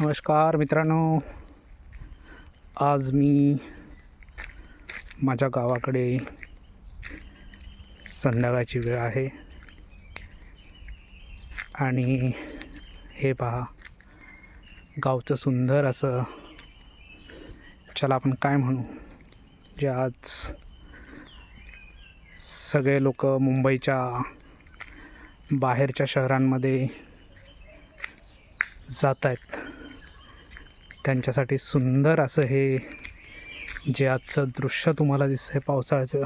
नमस्कार मित्रांनो. आज मी माझ्या गावाकडे संध्याकाळची वेळ आहे. आणि हे पहा गावचं सुंदर असं चला आपण काय म्हणू? जे आज सगळे लोक मुंबईच्या बाहेरच्या शहरांमध्ये जात आहेत त्यांच्यासाठी सुंदर असं हे जे आजचं दृश्य तुम्हाला दिसतंय पावसाळ्याचं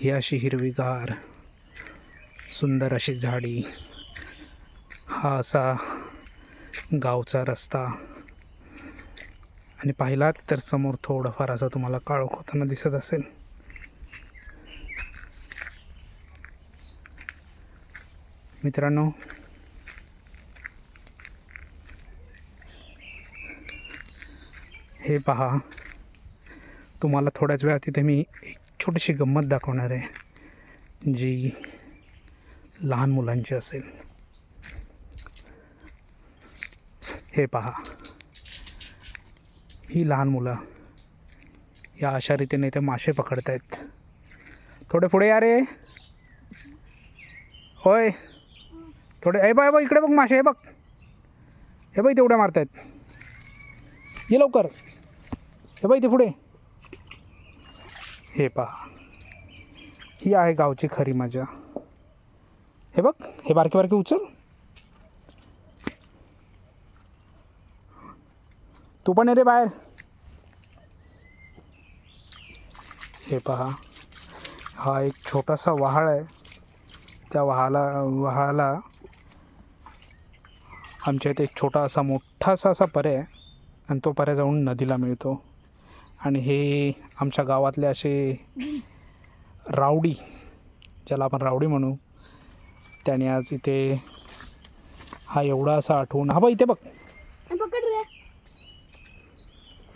ही अशी हिरवीगार सुंदर अशी झाडी. हा असा गावचा रस्ता. आणि पाहिलात तर समोर थोडंफार असं तुम्हाला काळोख होताना दिसत असेल. मित्रांनो हे पहा. तुम्हाला थोड्याच वेळात तिथे मी एक छोटीशी गंमत दाखवणार आहे जी लहान मुलांची असेल. हे पहा. ही लहान मुलं या अशा रीतीने ते मासे पकडत आहेत थोडे पुढे या रे. होय थोडे हे बा बघ इकडे बघ मासे हे बघ. हे बघ तेवढ्या मारतायत. ये लवकर. हे बघ ते पुढे. हे पहा. ही आहे गावची खरी मजा. हे बघ हे बारके बारके उचल. तू पण रे बाहेर. हे पहा. हा एक छोटासा वहाळ आहे. त्या वहाला वहाला आमच्या इथे एक छोटा असा मोठासा असा पर्याय आहे. आणि तो पर्या जाऊन नदीला मिळतो. आणि हे आमच्या गावातले असे रावडी ज्याला आपण रावडी म्हणू त्याने आज इथे हा एवढा असा आठवून हा बा इथे बघ.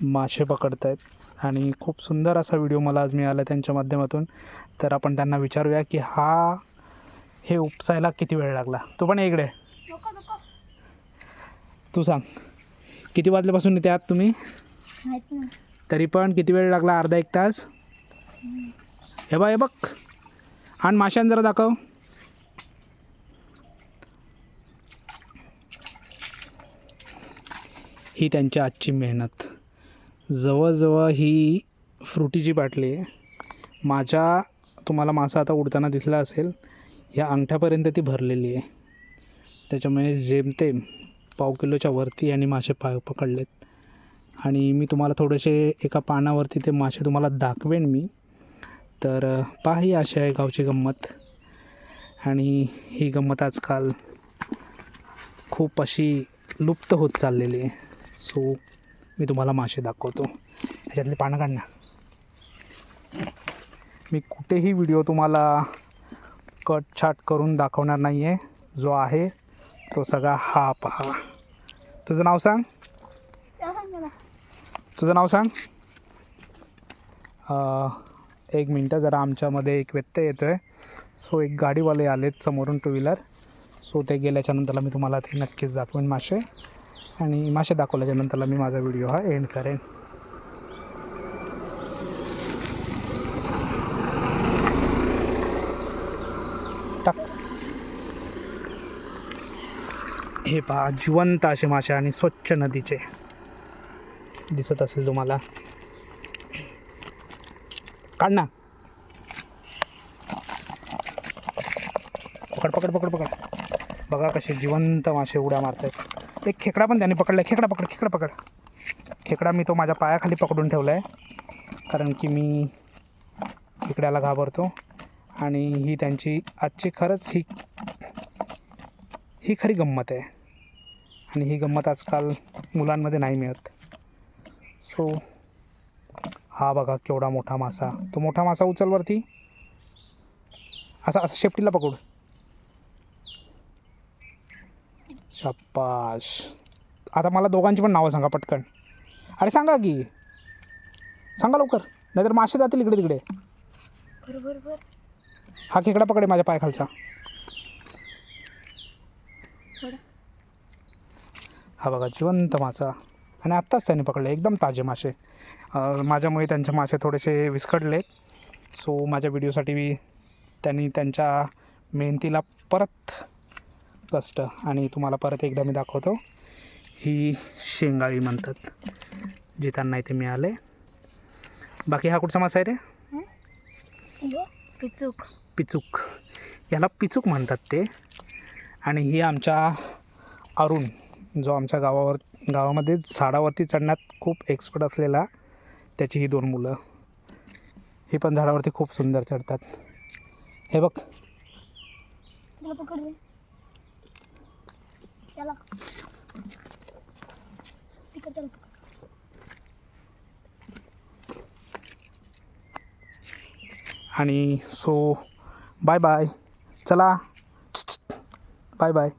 मासे पकडत आहेत आणि खूप सुंदर असा व्हिडिओ मला आज मिळाला त्यांच्या माध्यमातून. तर आपण त्यांना विचारूया की हा हे उपसायला किती वेळ लागला? तू पण इकडे. तू सांग. किती वाजल्यापासून इथे आहात तुम्ही? तरी पण किती वेळ लागला अर्धा एक तास? हे बघ हे बघ. आणि माशांना जरा दाखव. ही त्यांची आजची मेहनत. जवळजवळ ही फ्रुटीची बाटली आहे. माझ्या तुम्हाला मासा आता उडताना दिसला असेल ह्या अंगठ्यापर्यंत ती भरलेली आहे. त्याच्यामुळे जेमतेम पाव किलोच्या वरती यांनी मासे पा पकडलेत. आणि मी तुम्हाला थोडेसे एका पानावरती ते मासे तुम्हाला दाखवेन मी. तर पहा ही अशी आहे गावची गंमत. आणि ही गंमत आजकाल खूप अशी लुप्त होत चाललेली आहे. सो मी तुम्हाला मासे दाखवतो. ह्याच्यातली पानं काढणार मी कुठेही व्हिडिओ तुम्हाला कट छाट करून दाखवणार नाही आहे जो आहे तो सगळा हा पहा. तुझं नाव सांग? तुझं नाव सांग. एक मिनटं जरा आमच्यामध्ये एक व्यत्यय येतो आहे सो एक गाडीवाले आलेत समोरून टू व्हीलर सो ते गेल्याच्या नंतरला मी तुम्हाला ते नक्कीच दाखवेन मासे. आणि मासे दाखवल्याच्या नंतरला मी माझा व्हिडिओ हा एंड करेन. टाक. हे पहा जिवंत असे मासे आणि स्वच्छ नदीचे. दिसत असेल तुम्हाला. काढ ना. पकड पकड पकड पकड. बघा कसे जिवंत मासे उड्या मारतात एक खेकडा पण त्याने पकडला खेकडा पकड खेकडा पकड. खेकडा मी तो माझ्या पायाखाली पकडून ठेवला आहे कारण की मी खेकड्याला घाबरतो. आणि ही त्यांची आजची खरंच ही ही खरी गंमत आहे. आणि ही गंमत आजकाल मुलांमध्ये नाही मिळत. सो हा बघा केवढा मोठा मासा. तो मोठा मासा उचलवरती असा असं शेपटीला पकड. शाबाश आता मला दोघांची पण नावं सांगा पटकन. अरे सांगा की. सांगा लवकर. नाहीतर मासे जातील इकडे तिकडे. हा खेकडा पकडे माझ्या पायखालचा. हा बघा जिवंत मासा. आणि आत्ताच त्यांनी पकडले. एकदम ताजे मासे. माझ्यामुळे त्यांचे मासे थोडेसे विस्कटले. सो माझ्या व्हिडिओसाठी मी त्यांनी त्यांच्या मेहनतीला परत कष्ट आणि तुम्हाला परत एकदा मी दाखवतो. ही शेंगाळी म्हणतात जी त्यांना इथे मिळाले. बाकी हा कुठचा मासा आहे रे? पिचूक. पिचूक. याला पिचूक म्हणतात ते. आणि ही आमच्या अरुण. जो आमच्या गावावर गावामध्ये झाडावरती चढण्यात खूप एक्सपर्ट असलेला त्याची ही दोन मुलं. ही पण झाडावरती खूप सुंदर चढतात. हे बघ. आणि सो बाय बाय चला. Bye bye.